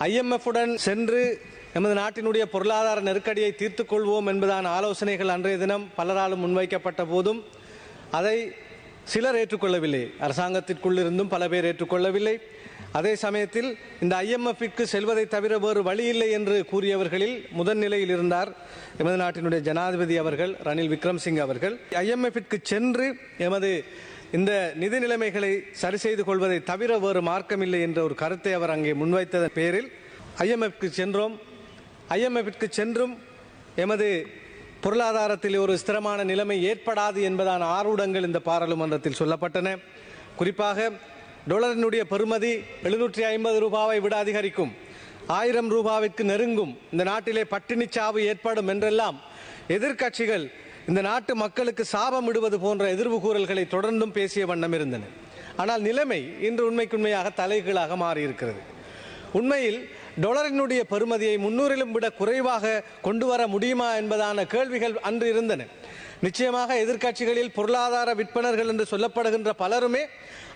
ஐஎம்எஃப்புடன் சென்று எமது நாட்டினுடைய பொருளாதார நெருக்கடியை தீர்த்துக் கொள்வோம் என்பதான ஆலோசனைகள் அன்றைய தினம் பலராலும் முன்வைக்கப்பட்ட போதும் அதை சிலர் ஏற்றுக்கொள்ளவில்லை. அரசாங்கத்திற்குள் இருந்தும் பல பேர் ஏற்றுக்கொள்ளவில்லை. அதே சமயத்தில் இந்த ஐஎம்எஃபிற்கு செல்வதை தவிர வேறு வழி இல்லை என்று கூறியவர்களில் முதன் நிலையில் இருந்தார் எமது நாட்டினுடைய ஜனாதிபதி அவர்கள் ரணில் விக்ரம்சிங் அவர்கள். ஐஎம்எஃபிற்கு சென்று எமது இந்த நிதி நிலைமைகளை சரி செய்து கொள்வதை தவிர வேறு மார்க்கமில்லை என்ற ஒரு கருத்தை அவர் அங்கே முன்வைத்ததன் பேரில் ஐஎம்எஃப்க்கு சென்றோம். ஐஎம்எஃப்க்கு சென்றும் எமது பொருளாதாரத்தில் ஒரு ஸ்திரமான நிலைமை ஏற்படாது என்பதான ஆர்வடங்கள் இந்த பாராளுமன்றத்தில் சொல்லப்பட்டன. குறிப்பாக டொலரினுடைய பெறுமதி எழுநூற்றி ஐம்பது ரூபாவை விட அதிகரிக்கும். ஆயிரம் ரூபாவிற்கு நெருங்கும். இந்த நாட்டிலே பட்டினி சாவு ஏற்படும் என்றெல்லாம் எதிர்க்கட்சிகள் இந்த நாட்டு மக்களுக்கு சாபம் இடுவது போன்ற எதிர்வு கூறல்களை தொடர்ந்தும் பேசிய வண்ணம் இருந்தன. ஆனால் நிலைமை இன்று உண்மைக்குண்மையாக தலைகீழாக மாறியிருக்கிறது. உண்மையில் டொலரினுடைய பெறுமதியை முன்னூறிலும் விட குறைவாக கொண்டு வர முடியுமா என்பதான கேள்விகள் அன்று இருந்தன. நிச்சயமாக எதிர்க்கட்சிகளில் பொருளாதார விற்பனர்கள் என்று சொல்லப்படுகின்ற பலருமே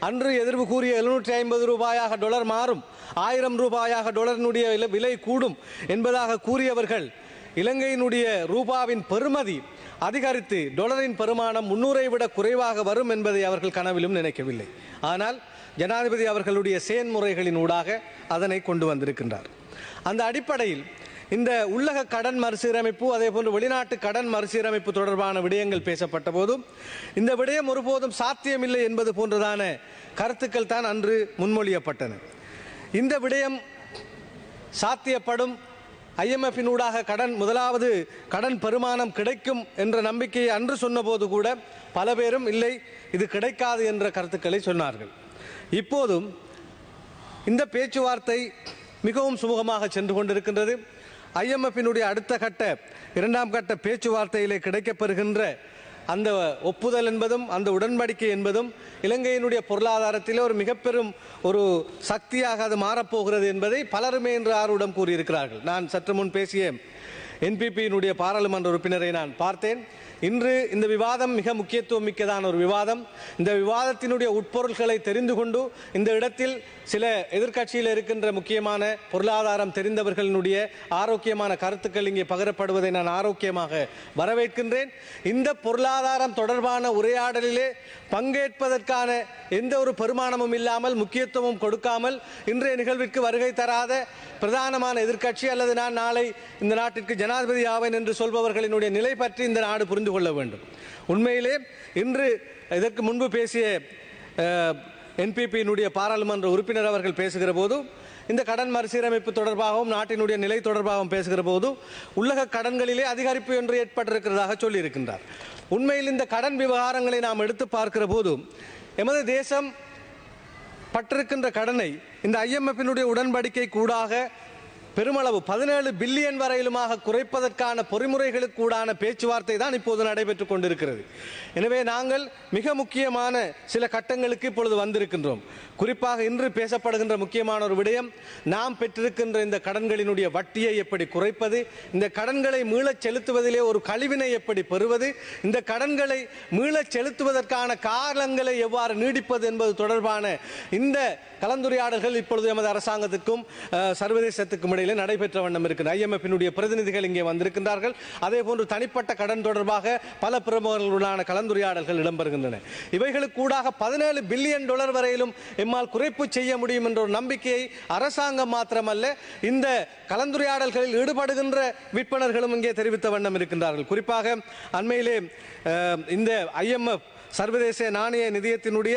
அன்று எதிர்வு கூறிய எழுநூற்றி ஐம்பது ரூபாயாக டொலர் மாறும் ஆயிரம் ரூபாயாக டொலரினுடைய விலை- விலை கூடும் என்பதாக கூறியவர்கள் இலங்கையினுடைய ரூபாவின் பெறுமதி அதிகரித்து டொலரின் பெருமானம் முன்னூரை விட குறைவாக வரும் என்பதை அவர்கள் கனவிலும் நினைக்கவில்லை. ஆனால் ஜனாதிபதி அவர்களுடைய செயன்முறைகளின் ஊடாக அதனை கொண்டு வந்திருக்கின்றார். அந்த அடிப்படையில் இந்த உள்ளக கடன் மறுசீரமைப்பு அதே போன்று வெளிநாட்டு கடன் மறுசீரமைப்பு தொடர்பான விடயங்கள் பேசப்பட்ட போதும் இந்த விடயம் ஒருபோதும் சாத்தியமில்லை என்பது போன்றதான கருத்துக்கள் தான் அன்று முன்மொழியப்பட்டன. இந்த விடயம் சாத்தியப்படும் ஐஎம்எஃபினூடாக கடன் முதலாவது கடன் பெருமானம் கிடைக்கும் என்ற நம்பிக்கையை அன்று சொன்னபோது கூட பல பேரும் இல்லை இது கிடைக்காது என்ற கருத்துக்களை சொன்னார்கள். இப்போதும் இந்த பேச்சுவார்த்தை மிகவும் சுமூகமாக சென்று கொண்டிருக்கின்றது. ஐஎம்எஃபினுடைய அடுத்த கட்ட இரண்டாம் கட்ட பேச்சுவார்த்தையிலே கிடைக்கப்பெறுகின்ற அந்த ஒப்புதல் என்பதும் அந்த உடன்படிக்கை என்பதும் இலங்கையினுடைய பொருளாதாரத்திலே ஒரு மிகப்பெரும் ஒரு சக்தியாக அது மாறப்போகிறது என்பதை பலருமே என்று ஆர்வடம் கூறியிருக்கிறார்கள். நான் சற்று முன் பேசிய என்பிபியினுடைய பாராளுமன்ற உறுப்பினரை நான் பார்த்தேன். இன்று இந்த விவாதம் மிக முக்கியத்துவம் மிக்கதான ஒரு விவாதம். இந்த விவாதத்தினுடைய உட்பொருள்களை தெரிந்து கொண்டு இந்த இடத்தில் சில எதிர்க்கட்சியில் இருக்கின்ற முக்கியமான பொருளாதாரம் தெரிந்தவர்களினுடைய ஆரோக்கியமான கருத்துக்கள் இங்கே பகிரப்படுவதை நான் ஆரோக்கியமாக வரவேற்கின்றேன். இந்த பொருளாதாரம் தொடர்பான உரையாடலிலே பங்கேற்பதற்கான எந்த ஒரு பெருமானமும் இல்லாமல் முக்கியத்துவம் கொடுக்காமல் இன்றைய நிகழ்விற்கு வருகை தராத பிரதானமான எதிர்க்கட்சி அல்லது நான் நாளை இந்த நாட்டிற்கு ஜனாதிபதி ஆவேன் என்று சொல்பவர்களினுடைய நிலை பற்றி இந்த நாடு புரிந்து கொள்ள வேண்டும். உண்மையிலே இன்று இதற்கு முன்பு பேசிய என்பிபியினுடைய பாராளுமன்ற உறுப்பினர் அவர்கள் பேசுகிற போது இந்த கடன் மறுசீரமைப்பு தொடர்பாகவும் நாட்டினுடைய நிலை தொடர்பாகவும் பேசுகிற போது உலக கடன்களிலே அதிகரிப்பு என்று ஏற்பட்டிருக்கிறதாக சொல்லியிருக்கின்றார். உண்மையில் இந்த கடன் விவகாரங்களை நாம் எடுத்து பார்க்கிற போது எமது தேசம் பட்டிருக்கின்ற கடனை இந்த ஐஎம்எஃபினுடைய உடன்படிக்கை கூடாக பெருமளவு பதினேழு பில்லியன் வரையிலுமாக குறைப்பதற்கான பொறிமுறைகளுக்கூடான பேச்சுவார்த்தை தான் இப்போது நடைபெற்றுக் கொண்டிருக்கிறது. எனவே நாங்கள் மிக முக்கியமான சில கட்டங்களுக்கு இப்பொழுது வந்திருக்கின்றோம். குறிப்பாக இன்று பேசப்படுகின்ற முக்கியமான ஒரு விடயம் நாம் பெற்றிருக்கின்ற இந்த கடன்களினுடைய வட்டியை எப்படி குறைப்பது இந்த கடன்களை மீளச் செலுத்துவதிலே ஒரு கழிவினை எப்படி பெறுவது இந்த கடன்களை மீளச் செலுத்துவதற்கான காலங்களை எவ்வாறு நீடிப்பது என்பது தொடர்பான இந்த கலந்துரையாடல்கள் இப்பொழுது எமது அரசாங்கத்திற்கும் சர்வதேசத்துக்கும் இடையில் நடைபெற்ற வண்ணம் இருக்கிறது ஐஎம்எஃபினுடைய பிரதிநிதிகள் இங்கே வந்திருக்கின்றார்கள். அதே போன்று தனிப்பட்ட கடன் தொடர்பாக பல பிரமுகர்களுடனான கலந்துரையாடல்கள் இடம்பெறுகின்றன. இவைகளுக்கூடாக பதினேழு பில்லியன் டாலர் வரையிலும் எம்மால் குறைப்பு செய்ய முடியும் என்ற ஒரு நம்பிக்கையை அரசாங்கம் மாத்திரமல்ல இந்த கலந்துரையாடல்களில் ஈடுபடுகின்ற விற்பனர்களும் இங்கே தெரிவித்த வண்ணம் இருக்கின்றார்கள். குறிப்பாக அண்மையிலே இந்த ஐஎம்எஃப் சர்வதேச நாணய நிதியத்தினுடைய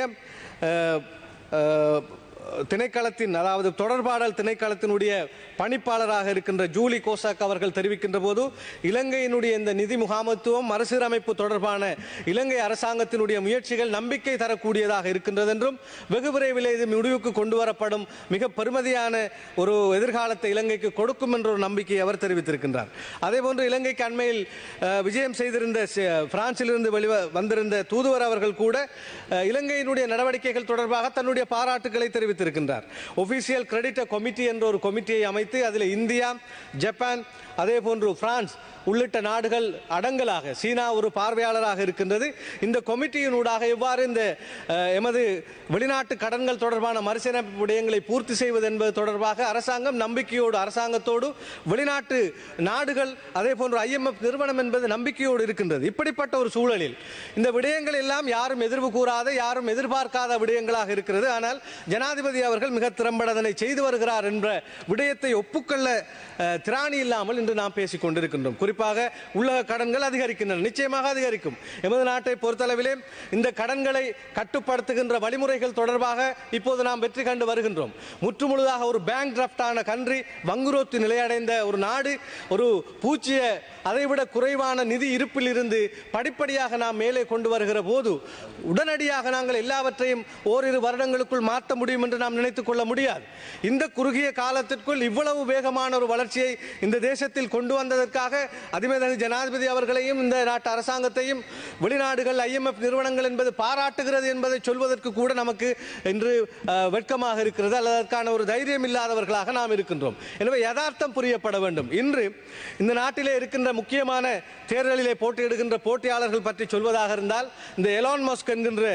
திணைக்களத்தின் அதாவது தொடர்பாடல் திணைக்களத்தினுடைய பணிப்பாளராக இருக்கின்ற ஜூலி கோசாக் அவர்கள் தெரிவிக்கின்ற போது இலங்கையினுடைய இந்த நிதி முகாமத்துவம் மறுசீரமைப்பு தொடர்பான இலங்கை அரசாங்கத்தினுடைய முயற்சிகள் நம்பிக்கை தரக்கூடியதாக இருக்கின்றது என்றும் வெகு விரைவில் இது முடிவுக்கு கொண்டு வரப்படும் மிக பெருமதியான ஒரு எதிர்காலத்தை இலங்கைக்கு கொடுக்கும் என்ற ஒரு நம்பிக்கையை அவர் தெரிவித்திருக்கின்றார். அதே போன்று இலங்கைக்கு அண்மையில் விஜயம் செய்திருந்த பிரான்சிலிருந்து வெளிவ வந்திருந்த தூதுவர் அவர்கள் கூட இலங்கையினுடைய நடவடிக்கைகள் தொடர்பாக தன்னுடைய பாராட்டுகளை தெரிவித்தார். தெரிவித்திருக்கின்றார். ஒபிஷியல் கிரெடிட் கமிட்டி என்ற ஒரு கமிட்டியை அமைத்து அதில் இந்தியா ஜப்பான் அதே போன்று பிரான்ஸ் உள்ளிட்ட நாடுகள் அடங்கலாக சீனா ஒரு பார்வையாளராக இருக்கின்றது. இந்த கமிட்டியினூடாக எவ்வாறு இந்த எமது வெளிநாட்டு கடன்கள் தொடர்பான மறுசீரமைப்பு விடயங்களை பூர்த்தி செய்வது என்பது தொடர்பாக அரசாங்கம் நம்பிக்கையோடு அரசாங்கத்தோடு வெளிநாட்டு நாடுகள் அதே போன்று ஐஎம்எஃப் நிறுவனம் என்பது நம்பிக்கையோடு இருக்கின்றது. இப்படிப்பட்ட ஒரு சூழலில் இந்த விடயங்கள் எல்லாம் யாரும் எதிர்வு கூறாத யாரும் எதிர்பார்க்காத விடயங்களாக இருக்கிறது. ஆனால் ஜனாதிபதி அவர்கள் மிக திறம்பட அதனை செய்து வருகிறார் என்ற விடயத்தை ஒப்புக்கொள்ள திராணி இல்லாமல் இன்று நாம் பேசிக் கொண்டிருக்கின்றோம். குறிப்பாக உள்ளக கடன்கள் அதிகரிக்கின்றன. நிச்சயமாக அதிகரிக்கும். எமது நாட்டை பொறுத்தளவிலே இந்த கடன்களை கட்டுப்படுத்துகின்ற வழிமுறைகள் தொடர்பாக இப்போது நாம் வெற்றி கண்டு வருகின்றோம். முற்றுமுழுதாக ஒரு பேங்க் டிராப்டான கன்றி வங்குரோத்து நிலையடைந்த ஒரு நாடு ஒரு பூச்சிய அதைவிட குறைவான நிதி இருப்பில் இருந்து படிப்படியாக நாம் மேலே கொண்டு வருகிற போது உடனடியாக நாங்கள் எல்லாவற்றையும் ஓரிரு வருடங்களுக்குள் மாற்ற முடியும் என்று நாம் நினைத்துக் கொள்ள முடியாது. இந்த குறுகிய காலத்திற்குள் இவ்வளவு வேகமான ஒரு வளர்ச்சியை இந்த தேசத்தில் கொண்டு வந்ததற்காக அதிமேதகு ஜனாதிபதி அவர்களையும் இந்த நாட்டு அரசாங்கத்தையும் வெளிநாடுகள் ஐஎம்எஃப் நிறுவனங்கள் என்பது பாராட்டுகிறது என்பதை சொல்வதற்கு கூட நமக்கு இன்று வெட்கமாக இருக்கிறது. அல்லது அதற்கான ஒரு தைரியம் இல்லாதவர்களாக நாம் இருக்கின்றோம். எனவே யதார்த்தம் புரியப்பட வேண்டும். இன்று இந்த நாட்டிலே இருக்கின்ற முக்கியமான தேர்தலிலே போட்டியிடுகின்ற போட்டியாளர்கள் பற்றி சொல்வதாக இருந்தால் இந்த எலான் மஸ்க் என்கின்ற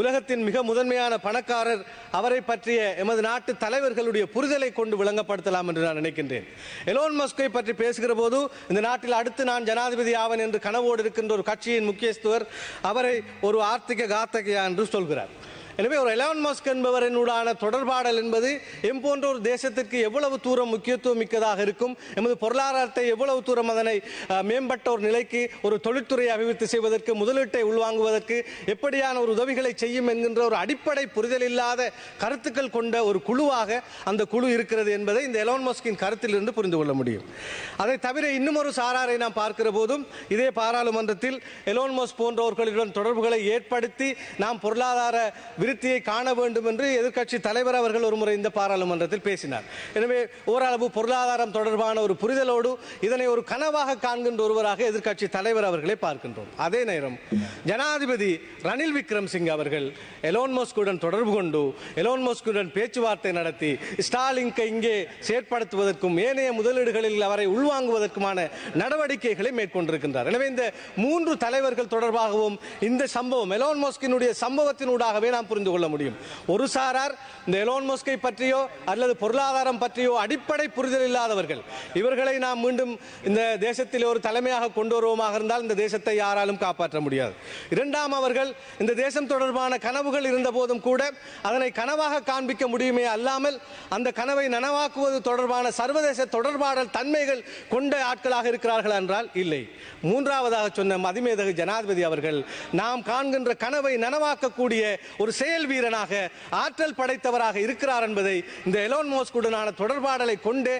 உலகத்தின் மிக முதன்மையான பணக்காரர் அவரை பற்றிய எமது நாட்டு தலைவர்களுடைய புரிதலை கொண்டு விளங்கப்படுத்தலாம் என்று நான் நினைக்கின்றேன். எலோன் மஸ்கை பற்றி பேசுகிற போது இந்த நாட்டில் அடுத்து நான் ஜனாதிபதி ஆவன் என்று கனவோடு இருக்கின்ற ஒரு கட்சியின் முக்கிய கிறிஸ்துவர் அவரை ஒரு ஆர்த்திக காத்தகையா என்று சொல்கிறார். எனவே ஒரு எலான் மஸ்க் என்பவரினூடான தொடர்பாடல் என்பது எம் போன்ற ஒரு தேசத்திற்கு எவ்வளவு தூரம் முக்கியத்துவம் மிக்கதாக இருக்கும் எமது பொருளாதாரத்தை எவ்வளவு தூரம் அதனை மேம்பட்ட ஒரு நிலைக்கு ஒரு தொழில்துறை அபிவிருத்தி செய்வதற்கு முதலீட்டை உள்வாங்குவதற்கு எப்படியான ஒரு உதவிகளை செய்யும் என்கின்ற ஒரு அடிப்படை புரிதல் இல்லாத கருத்துக்கள் கொண்ட ஒரு குழுவாக அந்த குழு இருக்கிறது என்பதை இந்த எலான் மஸ்கின் கருத்திலிருந்து புரிந்து கொள்ள முடியும். அதை தவிர இன்னும் ஒரு சாராரை நாம் பார்க்கிற போதும் இதே பாராளுமன்றத்தில் எலோன் மஸ்க் போன்றவர்களுடன் தொடர்புகளை ஏற்படுத்தி நாம் பொருளாதார விருத்தியை காண வேண்டும் என்று எதிர்க்கட்சி தலைவர் அவர்கள் ஒரு முறை இந்த பாராளுமன்றத்தில் பேசினார். எனவே ஓரளவு பொருளாதாரம் தொடர்பான ஒரு புரிதலோடு இதனை ஒரு கனவாக காண்கின்ற ஒருவராக எதிர்க்கட்சி தலைவர் அவர்களை பார்க்கின்றோம். அதே நேரம் ஜனாதிபதி ரணில் விக்ரம் சிங் அவர்கள் எலோன் மோஸ்குடன் தொடர்பு கொண்டு எலோன் மோஸ்குடன் பேச்சுவார்த்தை நடத்தி ஸ்டாலிங்கை இங்கே செயற்படுத்துவதற்கும் ஏனைய முதலீடுகளில் அவரை உள்வாங்குவதற்குமான நடவடிக்கைகளை மேற்கொண்டிருக்கின்றார். எனவே இந்த மூன்று தலைவர்கள் தொடர்பாகவும் இந்த சம்பவம் எலோன் மோஸ்கினுடைய சம்பவத்தினூடாகவே நாம் புரிந்து கொள்ள முடியும். ஒரு சாரார் இந்த எலோன் மஸ்கை பற்றியோ அல்லது பொருளாதாரம் பற்றியோ அடிப்படை புரிதல் இல்லாதவர்கள். இவர்களை நாம் மீண்டும் இந்த தேசத்தில் ஒரு தலைமையாக கொண்டு வருவோமாக இருந்தால் இந்த தேசத்தை யாராலும் காப்பாற்ற முடியாது. இரண்டாம் அவர்கள் இந்த தேசம் தொடர்பான கனவுகள் இருந்த போதும் கூட அதனை கனவாக காண்பிக்க முடியுமே அல்லாமல் அந்த கனவை நனவாக்குவது தொடர்பான சர்வதேச தொடர்பாடல் தன்மைகள் கொண்ட ஆட்களாக இருக்கிறார்கள் என்றால் இல்லை. மூன்றாவதாக சொன்ன மதிமேதகு ஜனாதிபதி அவர்கள் நாம் காண்கின்ற கனவை நனவாக்கக்கூடிய ஒரு செயல் வீரனாக ஆற்றல் படைத்தவராக இருக்கிறார் என்பதை இந்த எலோன் மோஸ்குடனான தொடர்பாடலை கொண்டே.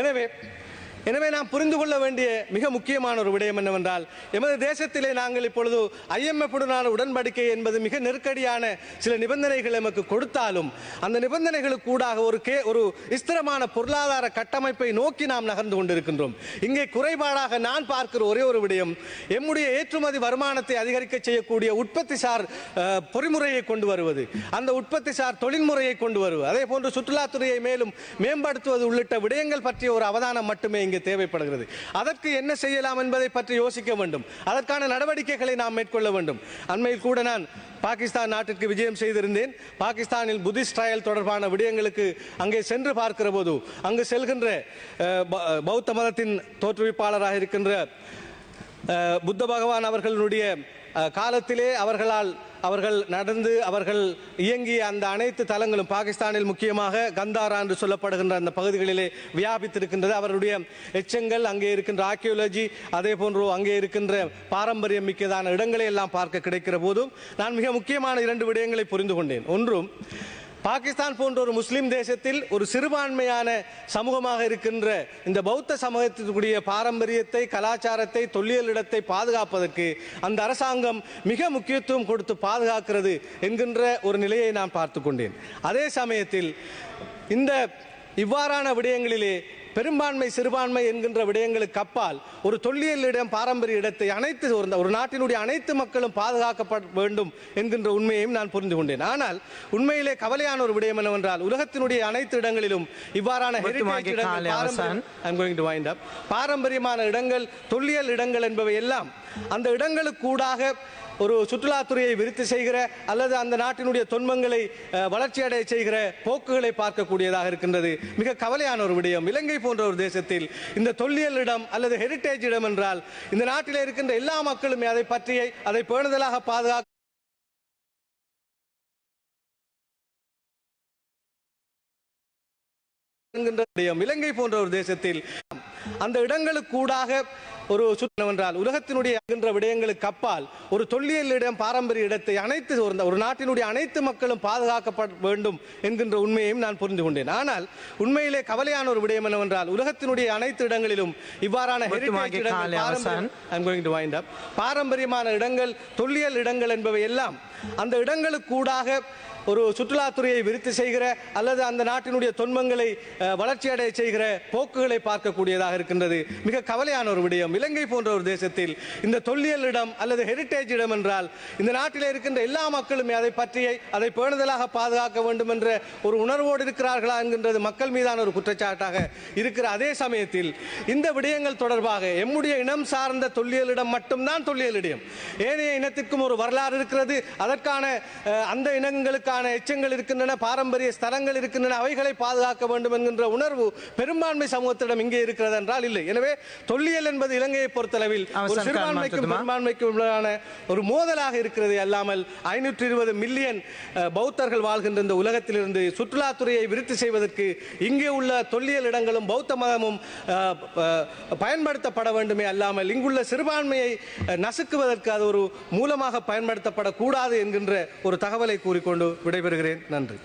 எனவே எனவே நாம் புரிந்து கொள்ள வேண்டிய மிக முக்கியமான ஒரு விடயம் என்னவென்றால் எமது தேசத்திலே நாங்கள் இப்பொழுது ஐஎம்எஃப்டனான உடன்படிக்கை என்பது மிக நெருக்கடியான சில நிபந்தனைகள் எமக்கு கொடுத்தாலும் அந்த நிபந்தனைகளுக்கு கூடாக ஒரு கே ஒரு ஸ்திரமான பொருளாதார கட்டமைப்பை நோக்கி நாம் நகர்ந்து கொண்டிருக்கின்றோம். இங்கே குறைபாடாக நான் பார்க்கிற ஒரே ஒரு விடயம் எம்முடைய ஏற்றுமதி வருமானத்தை அதிகரிக்க செய்யக்கூடிய உற்பத்தி சார் பொறிமுறையை கொண்டு வருவது. அந்த உற்பத்தி சார் தொழில்முறையை கொண்டு வருவது. அதே போன்று சுற்றுலாத்துறையை மேலும் மேம்படுத்துவது உள்ளிட்ட விடயங்கள் பற்றிய ஒரு அவதானம் மட்டுமே இங்கே தேவைப்படுகிறது. அதற்கு என்ன செய்யலாம் என்பதை பற்றி யோசிக்க வேண்டும். அதற்கான நடவடிக்கைகளை நாம் மேற்கொள்ள வேண்டும். அண்மையில் கூட நான் பாகிஸ்தான் நாட்டிற்கு விஜயம் செய்திருந்தேன். பாகிஸ்தானில் புத்திஸ்ட் ட்ரையல் தொடர்பான விடயங்களுக்கு அங்கே சென்று பார்க்கிற போது அங்கு செல்கின்ற பௌத்த மதத்தின் தோற்றுவிப்பாளராக இருக்கின்ற புத்த பகவான் அவர்களுடைய காலத்திலே அவர்களால் அவர்கள் நடந்து அவர்கள் இயங்கிய அந்த அனைத்து தலங்களும் பாகிஸ்தானில் முக்கியமாக கந்தாரா என்று சொல்லப்படுகின்ற அந்த பகுதிகளிலே வியாபித்திருக்கின்றது. அவருடைய எச்சங்கள் அங்கே இருக்கின்ற ஆர்கியோலஜி அதே போன்று அங்கே இருக்கின்ற பாரம்பரியம் மிக்கதான இடங்களை எல்லாம் பார்க்க கிடைக்கிற போதும் நான் மிக முக்கியமான இரண்டு விடயங்களை புரிந்து கொண்டேன். ஒன்றும் பாகிஸ்தான் போன்ற ஒரு முஸ்லீம் தேசத்தில் ஒரு சிறுபான்மையான சமூகமாக இருக்கின்ற இந்த பௌத்த சமூகத்திற்குரிய பாரம்பரியத்தை கலாச்சாரத்தை தொல்லியல் இடத்தை பாதுகாப்பதற்கு அந்த அரசாங்கம் மிக முக்கியத்துவம் கொடுத்து பாதுகாக்கிறது என்கின்ற ஒரு நிலையை நான் பார்த்து கொண்டேன். அதே சமயத்தில் இந்த இவ்வாறான விடயங்களிலே பெரும்பான்மை சிறுபான்மை என்கின்ற விடயங்களுக்கு அப்பால் ஒரு தொல்லியல் இடம் பாரம்பரிய இடத்தை அனைத்து ஒரு- நாட்டினுடைய அனைத்து மக்களும் பாதுகாக்கப்பட வேண்டும் என்கின்ற உண்மையையும் நான் புரிந்து கொண்டேன் ஆனால் உண்மையிலே கவலையான ஒரு விடயம் என்னவென்றால் உலகத்தினுடைய அனைத்து இடங்களிலும் இவ்வாறான. பாரம்பரியமான இடங்கள் தொல்லியல் இடங்கள் என்பவை எல்லாம் அந்த இடங்களுக்கூடாக ஒரு சுற்றுலாத்துறையை விருத்தி செய்கிற அல்லது அந்த நாட்டினுடைய தொன்மங்களை அஹ், வளர்ச்சியடைய செய்கிற போக்குகளை பார்க்கக்கூடியதாக இருக்கின்றது. மிக கவலையான ஒரு விடயம். இலங்கை போன்ற ஒரு தேசத்தில் இந்த தொல்லியல் இடம் அல்லது ஹெரிட்டேஜ் இடம் என்றால் இந்த நாட்டில் இருக்கின்ற எல்லா மக்களுமே அதை பற்றிய அதை பேணுதலாக பாதுகாக்க விடயம். இலங்கை போன்ற ஒரு தேசத்தில் அந்த இடங்களுக்கூடாக ஒரு சுற்றவென்றால் உலகத்தினுடைய என்கின்ற விடயங்களுக்கு அப்பால் ஒரு தொல்லியல் இடம் பாரம்பரிய இடத்தை அனைத்து ஒரு- நாட்டினுடைய அனைத்து மக்களும் பாதுகாக்கப்பட வேண்டும் என்கின்ற உண்மையையும் நான் புரிந்து கொண்டேன் ஆனால் உண்மையிலே கவலையான ஒரு விடயம் என்னவென்றால் உலகத்தினுடைய அனைத்து இடங்களிலும் இவ்வாறான. பாரம்பரியமான இடங்கள் தொல்லியல் இடங்கள் என்பவை எல்லாம் அந்த இடங்களுக்கூடாக ஒரு சுற்றுலாத்துறையை விருத்தி செய்கிற அல்லது அந்த நாட்டினுடைய தொன்மங்களை அஹ், வளர்ச்சியடைய செய்கிற போக்குகளை பார்க்கக்கூடியதாக இருக்கின்றது. மிக கவலையான ஒரு விடயம். இலங்கை போன்ற ஒரு தேசத்தில் இந்த தொல்லியல் இடம் அல்லது ஹெரிட்டேஜ் இடம் என்றால் இந்த நாட்டில் இருக்கின்ற எல்லா மக்களுமே அதை பற்றிய அதை பேணுதலாக பாதுகாக்க வேண்டும் என்ற ஒரு உணர்வோடு இருக்கிறார்களா என்கின்றது மக்கள் மீதான ஒரு குற்றச்சாட்டாக இருக்கிற அதே சமயத்தில் இந்த விடயங்கள் தொடர்பாக எம்முடைய இனம் சார்ந்த தொல்லியலிடம் மட்டும்தான் தொல்லியல் இடம் ஏனைய இனத்திற்கும் ஒரு வரலாறு இருக்கிறது. அதற்கான அந்த இனங்களுக்கான எச்சங்கள் இருக்கின்றன பாரம்பரிய ஸ்தலங்கள் இருக்கின்றன அவைகளை பாதுகாக்க வேண்டும் என்கின்ற உணர்வு பெரும்பான்மை சமூகத்திடம் இங்கே இருக்கிறது என்றால் இல்லை. எனவே தொல்லியல் என்பது இலங்கையை பொறுத்தளவில் ஒரு சிறுபான்மைக்கும்? பெரும்பான்மைக்கும் ஒரு மோதலாக இருக்கிறது. அல்லாமல் ஐநூற்றி இருபது மில்லியன் பௌத்தர்கள் வாழ்கின்ற இந்த உலகத்திலிருந்து சுற்றுலாத்துறையை விருத்தி செய்வதற்கு இங்கே உள்ள தொல்லியல் இடங்களும் பௌத்த மதமும் பயன்படுத்தப்பட வேண்டுமே அல்லாமல் இங்குள்ள சிறுபான்மையை நசுக்குவதற்கு அது ஒரு மூலமாக பயன்படுத்தப்படக்கூடாது என்கின்ற ஒரு தகவலை கூறிக்கொண்டு விடைபெறுகிறேன். நன்றி.